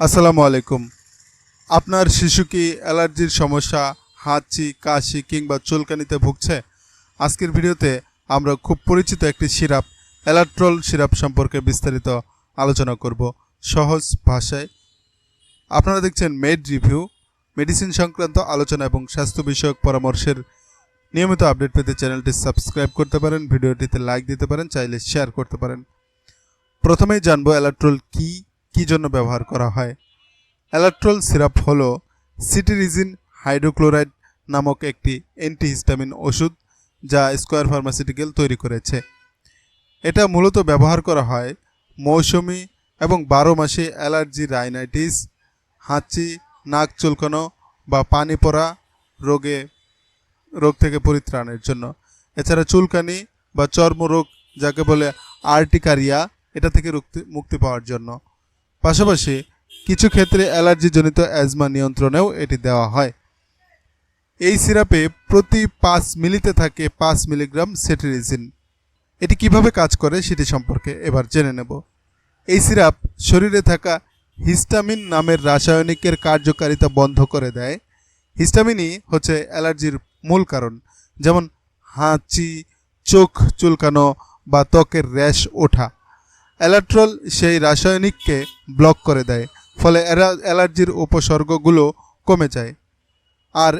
আসসালামু আলাইকুম। আপনার শিশু কি অ্যালার্জির সমস্যা হাঁচি কাশি কিংবা চুলকানিতে ভুগছে? আজকের ভিডিওতে আমরা খুব পরিচিত একটি সিরাপ অ্যালাট্রল সিরাপ সম্পর্কে বিস্তারিত আলোচনা করব সহজ ভাষায়। আপনারা দেখছেন মেড রিভিউ, মেডিসিন সংক্রান্ত আলোচনা এবং স্বাস্থ্য বিষয়ক পরামর্শের নিয়মিত আপডেট পেতে চ্যানেলটি সাবস্ক্রাইব করতে পারেন, ভিডিওটিতে লাইক দিতে পারেন, চাইলে শেয়ার করতে পারেন। প্রথমেই জানব অ্যালাট্রল কি কি জন্য ব্যবহার করা হয়? অ্যালাট্রল সিরাপ হলো সিটিরিজিন হাইড্রোক্লোরাইড নামক একটি অ্যান্টিহিস্টামিন ওষুধ যা স্কোয়ার ফার্মাসিউটিক্যাল তৈরি করেছে। এটা মূলত ব্যবহার করা হয় মৌসুমি এবং বারো মাসে অ্যালার্জি, রাইনাইটিস, হাঁচি, নাক চুলকানো বা পানি পড়া রোগে, রোগ থেকে পরিত্রাণের জন্য। এছাড়া চুলকানি বা চর্মরোগ যাকে বলে আর্টিকারিয়া, এটা থেকে মুক্তি পাওয়ার জন্য। পাশাপাশি কিছু ক্ষেত্রে অ্যালার্জিজনিত অ্যাজমা নিয়ন্ত্রণেও এটি দেওয়া হয়। এই সিরাপে প্রতি পাঁচ মিলিতে থাকে পাঁচ মিলিগ্রাম সেটেরিজিন। এটি কীভাবে কাজ করে সেটি সম্পর্কে এবার জেনে নেব। এই সিরাপ শরীরে থাকা হিস্টামিন নামের রাসায়নিকের কার্যকারিতা বন্ধ করে দেয়। হিস্টামিনই হচ্ছে অ্যালার্জির মূল কারণ, যেমন হাঁচি, চোখ চুলকানো বা ত্বকের র্যাশ ওঠা। অ্যালাট্রল সেই রাসায়নিককে ব্লক করে দেয়, ফলে অ্যালার্জির উপসর্গগুলো কমে যায়। আর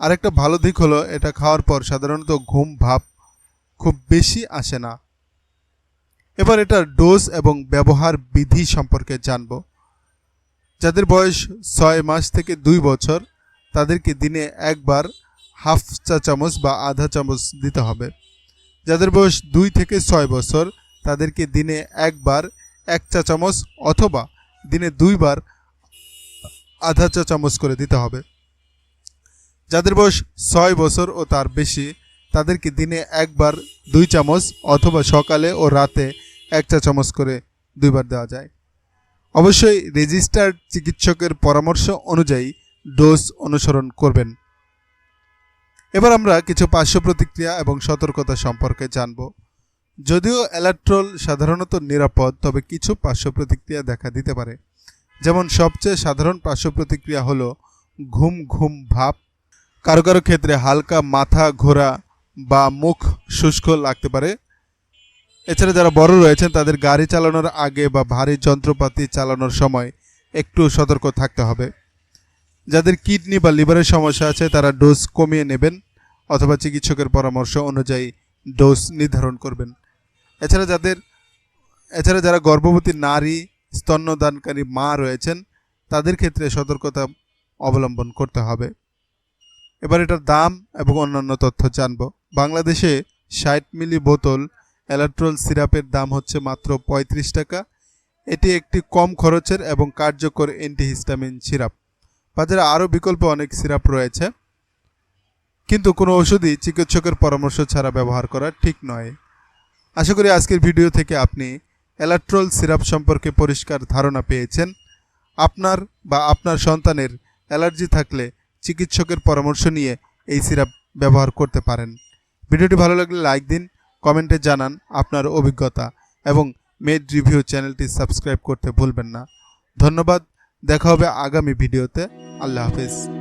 আরেকটা ভালো দিক হলো, এটা খাওয়ার পর সাধারণত ঘুম, ভাব খুব বেশি আসে না। এবার এটার ডোজ এবং ব্যবহার বিধি সম্পর্কে জানব। যাদের বয়স ছয় মাস থেকে দুই বছর, তাদেরকে দিনে একবার হাফ চা চামচ বা আধা চামচ দিতে হবে। যাদের বয়স দুই থেকে ছয় বছর তাদেরকে দিনে একবার এক চা চামচ অথবা দিনে দুইবার আধা চা চামচ করে দিতে হবে। যাদের বয়স ছয় বছর ও তার বেশি, তাদেরকে দিনে একবার দুই চামচ অথবা সকালে ও রাতে এক চা চামচ করে দুইবার দেওয়া যায়। অবশ্যই রেজিস্টার্ড চিকিৎসকের পরামর্শ অনুযায়ী ডোজ অনুসরণ করবেন। এবার আমরা কিছু পার্শ্ব প্রতিক্রিয়া এবং সতর্কতা সম্পর্কে জানব। যদিও অ্যালাট্রল সাধারণত নিরাপদ, তবে কিছু পার্শ্ব প্রতিক্রিয়া দেখা দিতে পারে। যেমন সবচেয়ে সাধারণ পার্শ্ব প্রতিক্রিয়া হলো ঘুম ঘুম ভাব। কারও কারও ক্ষেত্রে হালকা মাথা ঘোরা বা মুখ শুষ্ক লাগতে পারে। এছাড়া যারা বড় রয়েছেন, তাদের গাড়ি চালানোর আগে বা ভারী যন্ত্রপাতি চালানোর সময় একটু সতর্ক থাকতে হবে। যাদের কিডনি বা লিভারের সমস্যা আছে, তারা ডোজ কমিয়ে নেবেন অথবা চিকিৎসকের পরামর্শ অনুযায়ী ডোজ নির্ধারণ করবেন। এছাড়া যাদের, এছাড়া যারা গর্ভবতী নারী, স্তন্যদানকারী মা রয়েছেন, তাদের ক্ষেত্রে সতর্কতা অবলম্বন করতে হবে। এবার এটার দাম এবং অন্যান্য তথ্য জানব। বাংলাদেশে ষাট মিলি বোতল অ্যালাট্রল সিরাপের দাম হচ্ছে মাত্র পঁয়ত্রিশ টাকা। এটি একটি কম খরচের এবং কার্যকর অ্যান্টিহিস্টামিন সিরাপ। বাজারে আরও বিকল্প অনেক সিরাপ রয়েছে। কিন্তু কোনো ওষুধই চিকিৎসকের পরামর্শ ছাড়া ব্যবহার করা ঠিক নয়। আশা করি আজকের ভিডিও থেকে আপনি অ্যালাট্রল সিরাপ সম্পর্কে পরিষ্কার ধারণা পেয়েছেন। আপনার বা আপনার সন্তানের অ্যালার্জি থাকলে চিকিৎসকের পরামর্শ নিয়ে এই সিরাপ ব্যবহার করতে পারেন। ভিডিওটি ভালো লাগলে লাইক দিন, কমেন্টে জানান আপনার অভিজ্ঞতা এবং মেড রিভিউ চ্যানেলটি সাবস্ক্রাইব করতে ভুলবেন না। ধন্যবাদ, দেখা হবে আগামী ভিডিওতে। আল্লাহ হাফিজ।